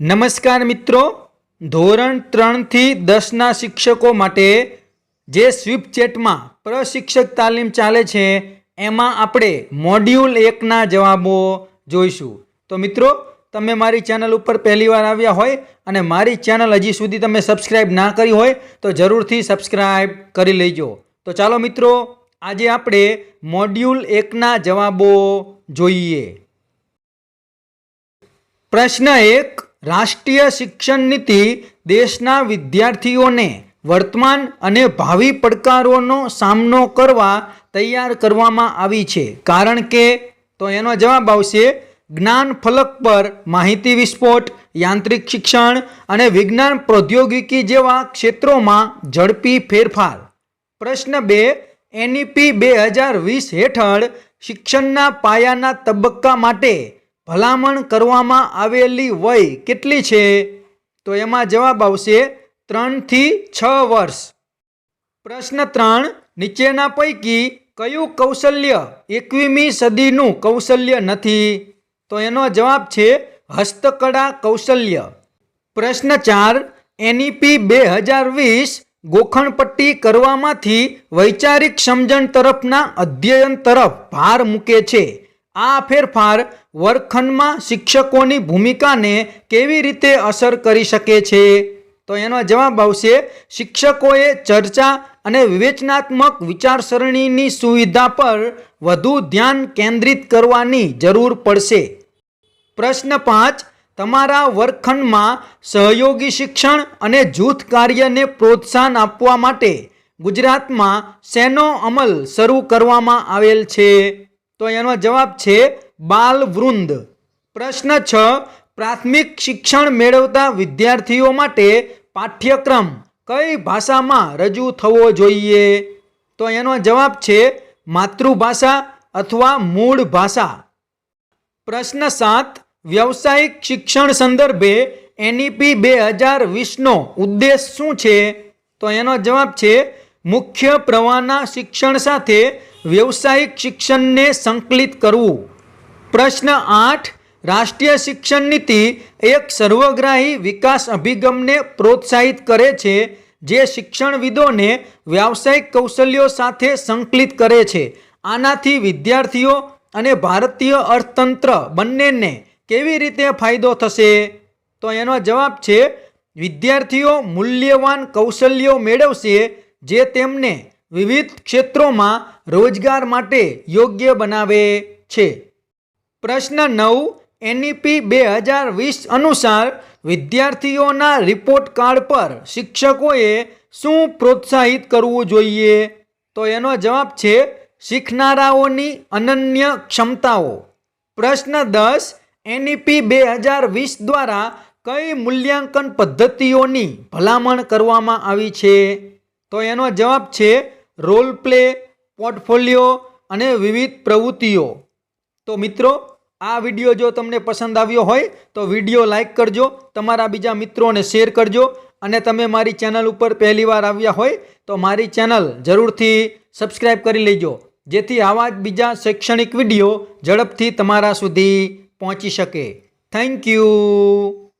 નમસ્કાર મિત્રો. ધોરણ ત્રણથી દસના શિક્ષકો માટે જે સ્વીપ ચેટમાં પ્રશિક્ષક તાલીમ ચાલે છે, એમાં આપણે મોડ્યુલ એકના જવાબો જોઈશું. તો મિત્રો, તમે મારી ચેનલ ઉપર પહેલીવાર આવ્યા હોય અને મારી ચેનલ હજી સુધી તમે સબસ્ક્રાઈબ ના કરી હોય, તો જરૂરથી સબસ્ક્રાઈબ કરી લેજો. તો ચાલો મિત્રો, આજે આપણે મોડ્યુલ એકના જવાબો જોઈએ. પ્રશ્ન એક રાષ્ટ્રીય શિક્ષણ નીતિ દેશના વિદ્યાર્થીઓને વર્તમાન અને ભાવિ પડકારોનો સામનો કરવા તૈયાર કરવામાં આવી છે. કારણ કે, તો એનો જવાબ આવશે, જ્ઞાન ફલક પર માહિતી વિસ્ફોટ, યાંત્રિક શિક્ષણ અને વિજ્ઞાન પ્રૌદ્યોગિકી જેવા ક્ષેત્રોમાં ઝડપી ફેરફાર. પ્રશ્ન બે, એનઈપી બે હજાર વીસ હેઠળ શિક્ષણના પાયાના તબક્કા માટે ભલામણ કરવામાં આવેલી વય કેટલી છે? તો એમાં જવાબ આવશે ત્રણથી છ વર્ષ. પ્રશ્ન ત્રણ, નીચેના પૈકી કયું કૌશલ્ય એકવીમી સદીનું કૌશલ્ય નથી? તો એનો જવાબ છે હસ્તકળા કૌશલ્ય. પ્રશ્ન ચાર, એનઈપી બે હજાર વીસ ગોખણપટ્ટી કરવામાંથી વૈચારિક સમજણ તરફના અધ્યયન તરફ ભાર મૂકે છે. આ ફેરફાર વર્ગખંડમાં શિક્ષકોની ભૂમિકાને કેવી રીતે અસર કરી શકે છે? તો એનો જવાબ આવશે, શિક્ષકોએ ચર્ચા અને વિવેચનાત્મક વિચારસરણીની સુવિધા પર વધુ ધ્યાન કેન્દ્રિત કરવાની જરૂર પડશે. પ્રશ્ન પાંચ, તમારા વર્ગખંડમાં સહયોગી શિક્ષણ અને જૂથ કાર્યને પ્રોત્સાહન આપવા માટે ગુજરાતમાં શેનો અમલ શરૂ કરવામાં આવેલ છે? તો એનો જવાબ છે બાલવૃંદ. પ્રશ્ન છ, પ્રાથમિક શિક્ષણ મેળવતા વિદ્યાર્થીઓ માટે પાઠ્યક્રમ કઈ ભાષામાં રજૂ થવો જોઈએ? તો એનો જવાબ છે માતૃભાષા અથવા મૂળ ભાષા. પ્રશ્ન સાત, વ્યવસાયિક શિક્ષણ સંદર્ભે એનઈપી બે હજાર વીસનો ઉદ્દેશ શું છે? તો એનો જવાબ છે મુખ્ય પ્રવાહના શિક્ષણ સાથે વ્યવસાયિક શિક્ષણને સંકલિત કરવું. પ્રશ્ન આઠ, રાષ્ટ્રીય શિક્ષણ નીતિ એક સર્વગ્રાહી વિકાસ અભિગમને પ્રોત્સાહિત કરે છે, જે શિક્ષણવિદોને વ્યાવસાયિક કૌશલ્યો સાથે સંકલિત કરે છે. આનાથી વિદ્યાર્થીઓ અને ભારતીય અર્થતંત્ર બંનેને કેવી રીતે ફાયદો થશે? તો એનો જવાબ છે, વિદ્યાર્થીઓ મૂલ્યવાન કૌશલ્યો મેળવશે, જે તેમને વિવિધ ક્ષેત્રોમાં રોજગાર માટે યોગ્ય બનાવે છે. પ્રશ્ન નવ, એનઈપી બે હજાર વીસ અનુસાર વિદ્યાર્થીઓના રિપોર્ટ કાર્ડ પર શિક્ષકોએ શું પ્રોત્સાહિત કરવું જોઈએ? તો એનો જવાબ છે, શીખનારાઓની અનન્ય ક્ષમતાઓ. પ્રશ્ન દસ, એનઈપી બે હજાર વીસ દ્વારા કઈ મૂલ્યાંકન પદ્ધતિઓની ભલામણ કરવામાં આવી છે? તો એનો જવાબ છે રોલ પ્લે, પોર્ટફોલિયો અને વિવિધ પ્રવૃત્તિઓ. તો મિત્રો, આ વીડિયો જો તમને પસંદ આવ્યો હોય, તો વીડિયો લાઈક કરજો, તમારા બીજા મિત્રોને શેર કરજો, અને તમે મારી ચેનલ ઉપર પહેલીવાર આવ્યા હોય, તો મારી ચેનલ જરૂરથી સબસ્ક્રાઈબ કરી લેજો, જેથી આવા જ બીજા શૈક્ષણિક વીડિયો ઝડપથી તમારા સુધી પહોંચી શકે. Thank you.